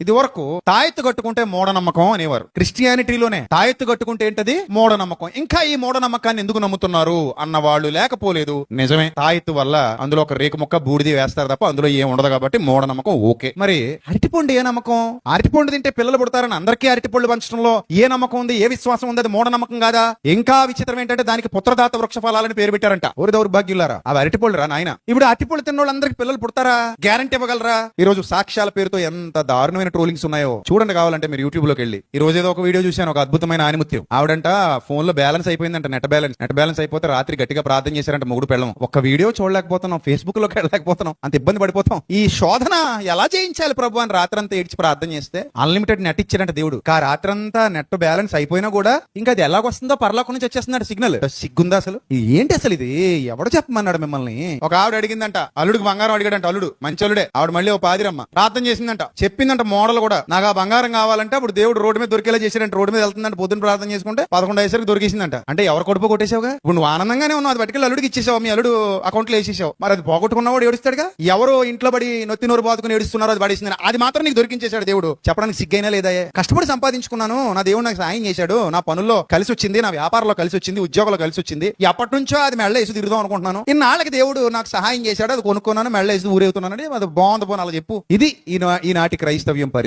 ఇది వరకు తాయెత్తు కట్టుకుంటే మూఢనమ్మకం అనేవారు. క్రిస్టియానిటీలోనే తాయెత్తు కట్టుకుంటే ఏంటది? మూఢనమ్మకం. ఇంకా ఈ మూఢనమ్మకాన్ని ఎందుకు నమ్ముతున్నారు? అన్న వాళ్ళు లేకపోలేదు. నిజమే తాయెత్తు వల్ల అందులో ఒక రేకు మొక్క బూడిది వేస్తారు తప్ప అందులో ఏం ఉండదు కాబట్టి మూఢనమ్మకం ఓకే. మరి అరటిపండు ఏ నమ్మకం? అరటిపండు తింటే పిల్లలు పుడతారని అందరికీ అరటిపళ్ళు పంచడంలో ఏ నమ్మకం ఉంది? ఏ విశ్వాసం ఉంది? అది మూఢనమ్మకం కాదా? ఇంకా విచిత్రం ఏంటంటే దానికి పుత్రదాత వృక్ష ఫలాలని పేరు పెట్టారంట. ఊరి దౌర్భాగ్యులారా అవి అరటిపళ్ళు రా నాయన? ఇప్పుడు అరటిపళ్ళు తిన్న వాళ్ళందరికీ పిల్లలు పుడతారా? గ్యారంటీ ఇవ్వగలరా? ఈ రోజు సాక్ష్యాల పేరుతో ఎంత దారుణమైన ట్రోలింగ్స్ ఉన్నాయో చూడండి కావాలంటే మీరు యూట్యూబ్లోకి వెళ్ళి. ఈ రోజు ఏదో ఒక వీడియో చూశాను ఒక అద్భుతమైన ఆనిమత్యం. ఆవిడంట ఫోన్లో బ్యాలెన్స్ అయిపోయిందంట నెట్ బ్యాలెన్స్ నెట్ బ్యాలెన్స్ అయిపోతే రాత్రి గట్టిగా ప్రార్థన చేశారంట మొగుడు పెళ్ళం. ఒక్క వీడియో చూడలేకపోతున్నాం ఫేస్బుక్లోకి వెళ్ళలేకపోతున్నాం అంత ఇబ్బంది పడిపోతాం. ఈ శోధన ఎలా చేయించాలి ప్రభు అని రాత్రంతా ఏడ్చి ప్రార్థన చేస్తే అన్లిమిటెడ్ నెట్ ఇచ్చారంట దేవుడు. ఆ రాత్రంతా నెట్ బ్యాలెన్స్ అయిపోయినా కూడా ఇంకా అది ఎలాగొస్తుందో పరలోకం నుంచి వచ్చేస్తున్నాడు సిగ్నల్. సిగ్గుందా అసలు? ఏంటి అసలు ఇది? ఎవడు చెప్పమన్నాడు మిమ్మల్ని? ఒక ఆవిడ అడిగిందంట అల్లుడికి బంగారం అడిగాడంట అల్లుడు మంచి అల్లుడే ఆవిడ మళ్ళీ ఓ పాదిరమ్మ ప్రార్థన చేసిందంట చెప్పిందంట మోడల్ కూడా. నాకు ఆ బంగారం కావాలంటే అప్పుడు దేవుడు రోడ్డు మీద దొరికేలా చేశాడంటే. రోడ్డు మీద వెళ్తుందంటే. పొద్దున్న ప్రార్థన చేసుకుంటే పదకొండు అయ్యేసరికి దొరికేసిందంట. అంటే ఎవరు కొడుపు కొట్టేసావుగా ఇప్పుడు నువ్వు ఆనందంగానే ఉన్నావు. అది పట్టుకెళ్ళి అల్లుడికి ఇచ్చేసావు. మీ అల్లుడు అకౌంట్లో వేసేసావు. మరి అది పోగొట్టుకున్నవాడు ఏడుస్తాడుగా? ఎవరు ఇంట్లో పడి నొత్తి నోరు బాదుకుని ఏడుస్తున్నారో అది పడేసిందని. అది మాత్రం నీకు దొరికించేశాడు దేవుడు. చెప్పడానికి సిగ్గైనా లేదా? కష్టపడి సంపాదించుకున్నాను. నా దేవుడు నాకు సాయం చేశాడు. నా పనుల్లో కలిసి వచ్చింది. నా వ్యాపారంలో కలిసి వచ్చింది. ఉద్యోగంలో కలిసి వచ్చింది. ఎప్పటి నుంచో అది మెళ్ళ వేసి తిరుగుదాం అనుకుంటున్నాను. ఇన్నాళ్ళకి దేవుడు నాకు సహాయం చేశాడు. అది కొనుక్కున్నాను. మెళ్ళ వేసి ఊరేగుతున్నాను. అది బాగుంది పోను అలా చెప్పు. ఇది ఈనాటి క్రైస్తవ్యం. parecía